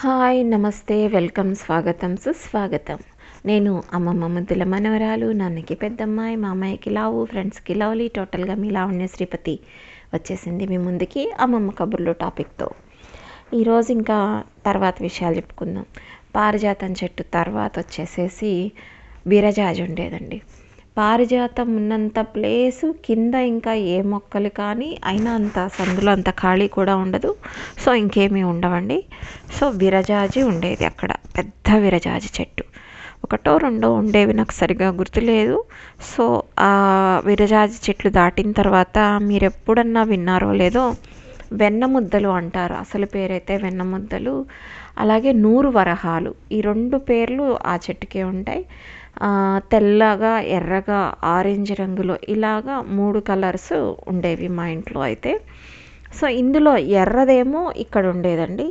Hi నమస్తే welcome స్వాగతం సుస్వాగతం. నేను అమ్మమ్మ ముద్దుల మనవరాలు నాన్నకి పెద్దమ్మాయి మా అమ్మాయికి లావు ఫ్రెండ్స్కి లవ్లీ టోటల్గా మీ లావణ్య శ్రీపతి వచ్చేసింది మీ ముందుకి అమ్మమ్మ కబుర్లో టాపిక్తో. ఈరోజు ఇంకా తర్వాత విషయాలు చెప్పుకుందాం. పారిజాతం చెట్టు తర్వాత వచ్చేసేసి విరజాజి ఉండేదండి. పారిజాతం ఉన్నంత ప్లేసు కింద ఇంకా ఏ మొక్కలు కానీ అయినా అంత సందులో అంత ఖాళీ కూడా ఉండదు. సో ఇంకేమీ ఉండవండి. సో విరజాజి ఉండేది అక్కడ. పెద్ద విరజాజి చెట్టు. ఒకటో రెండో ఉండేవి నాకు సరిగా గుర్తులేదు. సో ఆ విరజాజి చెట్లు దాటిన తర్వాత మీరు ఎప్పుడన్నా విన్నారో లేదో వెన్న ముద్దలు అంటారు. అసలు పేరైతే వెన్న ముద్దలు అలాగే నూరు వరహాలు. ఈ రెండు పేర్లు ఆ చెట్టుకే ఉంటాయి. తెల్లగా ఎర్రగా ఆరెంజ్ రంగులో ఇలాగా మూడు కలర్స్ ఉండేవి మా ఇంట్లో అయితే. సో ఇందులో ఎర్రదేమో ఇక్కడ ఉండేదండి.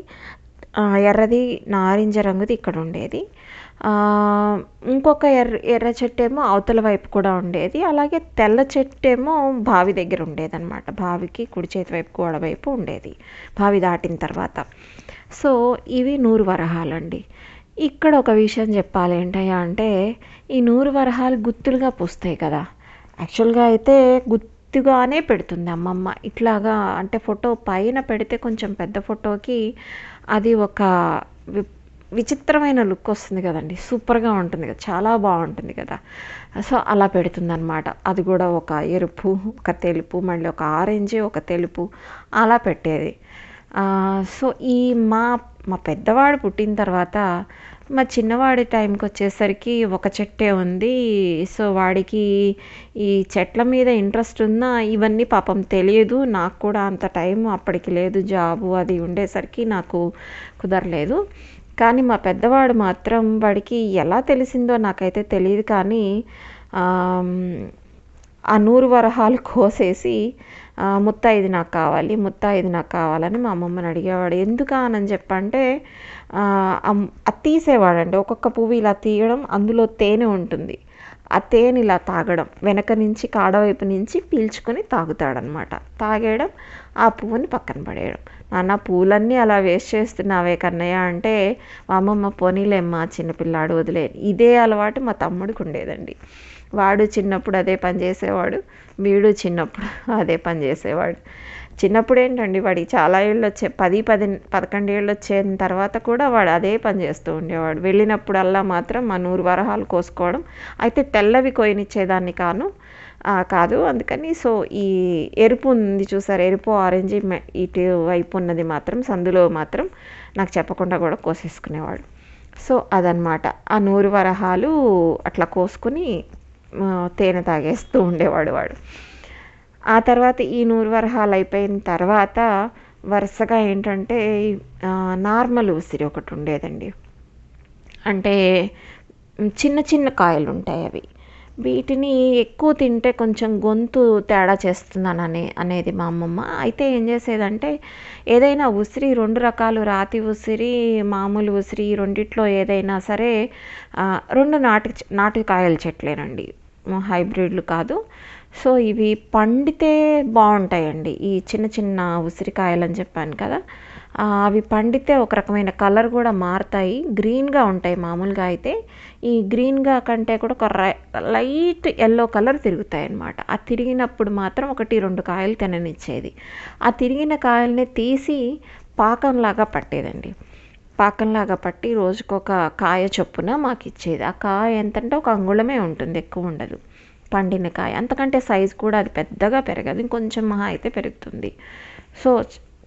ఎర్రది నారింజ రంగుది ఇక్కడ ఉండేది. ఇంకొక ఎర్ర ఎర్ర చెట్టు ఏమో అవతల వైపు కూడా ఉండేది. అలాగే తెల్ల చెట్టు ఏమో బావి దగ్గర ఉండేది అనమాట బావికి కుడి చేతి వైపు గోడ వైపు ఉండేది. బావి దాటిన తర్వాత. సో ఇవి నూరు వరహాలండి. ఇక్కడ ఒక విషయం చెప్పాలి ఏంటయ్యా అంటే ఈ నూరు వరహాలు గుత్తులుగా పూస్తాయి కదా. యాక్చువల్గా అయితే గుత్తుగానే పెడుతుంది అమ్మమ్మ. ఇట్లాగా అంటే ఫోటో పైన పెడితే కొంచెం పెద్ద ఫోటోకి అది ఒక విచిత్రమైన లుక్ వస్తుంది కదండి. సూపర్గా ఉంటుంది కదా. చాలా బాగుంటుంది కదా. సో అలా పెడుతుందనమాట అది కూడా ఒక ఎరుపు ఒక తెలుపు మళ్ళీ ఒక ఆరెంజ్ ఒక తెలుపు అలా పెట్టేది. సో ఈ మా మా పెద్దవాడు పుట్టిన తర్వాత మా చిన్నవాడి టైంకి వచ్చేసరికి ఒక చెట్టే ఉంది. సో వాడికి ఈ చెట్ల మీద ఇంట్రెస్ట్ ఉన్నా ఇవన్నీ పాపం తెలియదు. నాకు కూడా అంత టైం అప్పటికి లేదు. జాబు అది ఉండేసరికి నాకు కుదరలేదు. కానీ మా పెద్దవాడు మాత్రం వాడికి ఎలా తెలిసిందో నాకైతే తెలియదు కానీ ఆ నూరు వరహాలు కోసేసి ముత్తైదు నాకు కావాలి ముత్తైదు నాకు కావాలని మా అమ్మమ్మని అడిగేవాడు. ఎందుకా అని చెప్పంటే అది తీసేవాడండి. ఒక్కొక్క పువ్వు ఇలా తీయడం అందులో తేనె ఉంటుంది. ఆ తేనె ఇలా తాగడం వెనక నుంచి కాడవైపు నుంచి పీల్చుకొని తాగుతాడనమాట. తాగేయడం ఆ పువ్వుని పక్కన పడేయడం. నాన్న పూలన్నీ అలా వేస్ట్ చేస్తున్నావే కన్నయ్య అంటే మా అమ్మమ్మ పోనీలేమ్మా చిన్నపిల్లాడు వదిలే. ఇదే అలవాటు మా తమ్ముడికి ఉండేదండి. వాడు చిన్నప్పుడు అదే పని చేసేవాడు వీడు చిన్నప్పుడు అదే పని చేసేవాడు. చిన్నప్పుడు ఏంటండి వాడికి చాలా ఏళ్ళు వచ్చే పది పది పదకొండు ఏళ్ళు వచ్చిన తర్వాత కూడా వాడు అదే పని చేస్తూ ఉండేవాడు. వెళ్ళినప్పుడల్లా మాత్రం మా నూరు వరహాలు కోసుకోవడం అయితే తెల్లవి కోయనిచ్చేదాన్ని కాను కాదు. అందుకని సో ఈ ఎరుపు ఉంది చూసారు? ఎరుపు ఆరెంజ్ ఇటు వైపు ఉన్నది మాత్రం సందులో మాత్రం నాకు చెప్పకుండా కూడా కోసేసుకునేవాడు సో అదనమాట ఆ నూరు వరహాలు అట్లా కోసుకుని తేనె తాగేస్తూ ఉండేవాడు వాడు. ఆ తర్వాత ఈ నూరు వరహాలు అయిపోయిన తర్వాత వరుసగా ఏంటంటే నార్మల్ ఉసిరి ఒకటి ఉండేదండి. అంటే చిన్న చిన్న కాయలు ఉంటాయి అవి. వీటిని ఎక్కువ తింటే కొంచెం గొంతు తేడా చేస్తుందనని అనేది మా అమ్మమ్మ. అయితే ఏం చేసేదంటే ఏదైనా ఉసిరి రెండు రకాలు రాతి ఉసిరి మామూలు ఉసిరి రెండిట్లో ఏదైనా సరే రెండు నాటి నాటికాయల చెట్లేనండి. హైబ్రిడ్లు కాదు. సో ఇవి పండితే బాగుంటాయండి. ఈ చిన్న చిన్న ఉసిరికాయలు అని చెప్పాను కదా అవి పండితే ఒక రకమైన కలర్ కూడా మారుతాయి. గ్రీన్గా ఉంటాయి మామూలుగా అయితే. ఈ గ్రీన్గా కంటే కూడా ఒక లైట్ ఎల్లో కలర్ తిరుగుతాయి అన్నమాట ఆ తిరిగినప్పుడు మాత్రం ఒకటి రెండు కాయలు తిననిచ్చేది. ఆ తిరిగిన కాయల్ని తీసి పాకంలాగా పట్టేదండి. పాకంలాగా పట్టి రోజుకొక కాయ చొప్పున మాకు ఇచ్చేది ఆ కాయ ఎంతంటే ఒక అంగుళమే ఉంటుంది ఎక్కువ ఉండదు. పండిన కాయ. అంతకంటే సైజు కూడా అది పెద్దగా పెరగదు. ఇంకొంచెం మహా అయితే పెరుగుతుంది. సో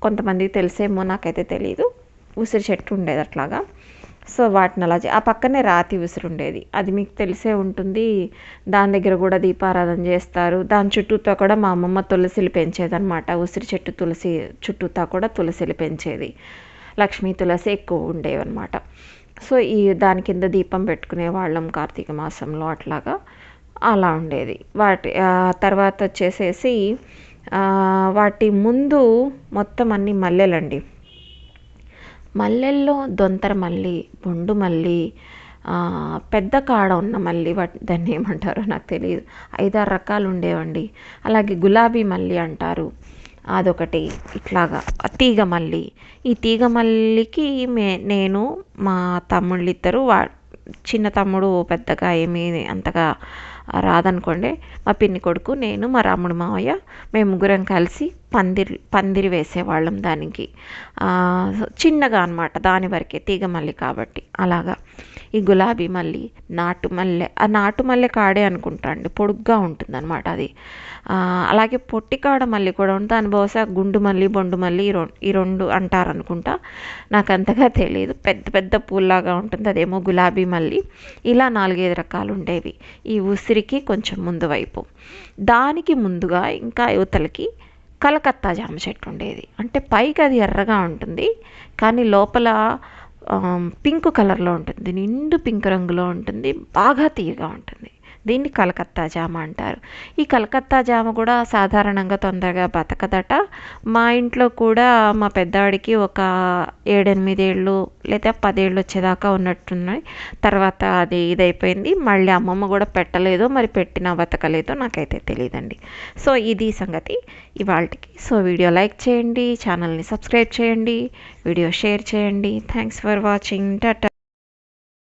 కొంతమందికి తెలిసేమో నాకైతే తెలియదు ఉసిరి చెట్టు ఉండేది అట్లాగా. సో వాటిని అలా ఆ పక్కనే రాతి ఉసిరి ఉండేది. అది మీకు తెలిసే ఉంటుంది. దాని దగ్గర కూడా దీపారాధన చేస్తారు. దాని చుట్టూతో కూడా మా అమ్మమ్మ తులసిలు పెంచేదనమాట ఉసిరి చెట్టు తులసి చుట్టూతో కూడా తులసిలు పెంచేది. లక్ష్మీ తులసి ఎక్కువ ఉండేవన్నమాట. సో ఈ దాని కింద దీపం పెట్టుకునే వాళ్ళం కార్తీక మాసంలో అట్లాగా. అలా ఉండేది. వాటి తర్వాత వచ్చేసేసి వాటి ముందు మొత్తం అన్ని మల్లెలండి. మల్లెల్లో దొంతర మల్లి బొండు మల్లి పెద్ద కాడ ఉన్న మల్లి వాటి దాన్ని ఏమంటారో నాకు తెలియదు ఐదారు రకాలు ఉండేవండి. అలాగే గులాబీ మల్లి అంటారు. అదొకటి ఇట్లాగా తీగ మల్లి. ఈ తీగ మల్లికి మే నేను మా తమ్ముళ్ళు ఇద్దరు వా చిన్న తమ్ముడు పెద్దగా ఏమీ అంతగా రాదనుకోండి మా పిన్ని కొడుకు నేను మా రాముడు మావయ్య మేము ముగ్గురం కలిసి పందిరి పందిరి వేసేవాళ్ళం దానికి. చిన్నగా అనమాట దాని వరకే తీగ మల్లి కాబట్టి అలాగా. ఈ గులాబీ మల్లి నాటు మల్లె ఆ నాటు మల్లె కాడే అనుకుంటా అండి. పొడుగ్గా ఉంటుంది అనమాట అది అలాగే పొట్టికాడ మల్లి కూడా ఉంటుంది దాని బహుశా గుండు మల్లి బొండు మల్లి ఈ రెండు ఈ రెండు అంటారు అనుకుంటా. నాకు అంతగా తెలియదు. పెద్ద పెద్ద పూల్లాగా ఉంటుంది. అదేమో గులాబీ మల్లి. ఇలా నాలుగైదు రకాలు ఉండేవి. ఈ ఉసిరికి కొంచెం ముందు వైపు. దానికి ముందుగా ఇంకా యువతలకి కలకత్తా జామ చెట్టు ఉండేది. అంటే పైకి అది ఎర్రగా ఉంటుంది. కానీ లోపల పింక్ కలర్లో ఉంటుంది. నిండు పింక్ రంగులో ఉంటుంది. బాగా తీయగా ఉంటుంది. దీన్ని కలకత్తా జామ అంటారు. ఈ కలకత్తా జామ కూడా సాధారణంగా తొందరగా బతకదట. మా ఇంట్లో కూడా మా పెద్దవాడికి ఒక ఏడెనిమిదేళ్ళు లేదా పదేళ్ళు వచ్చేదాకా ఉన్నట్టున్నాయి. తర్వాత అది ఇదైపోయింది. మళ్ళీ అమ్మమ్మ కూడా పెట్టలేదో. మరి పెట్టినా బతకలేదో నాకైతే తెలియదండి సో ఇది సంగతి. ఇవాళకి సో వీడియో లైక్ చేయండి. ఛానల్ని సబ్స్క్రైబ్ చేయండి. వీడియో షేర్ చేయండి. Thanks for watching. టాటా.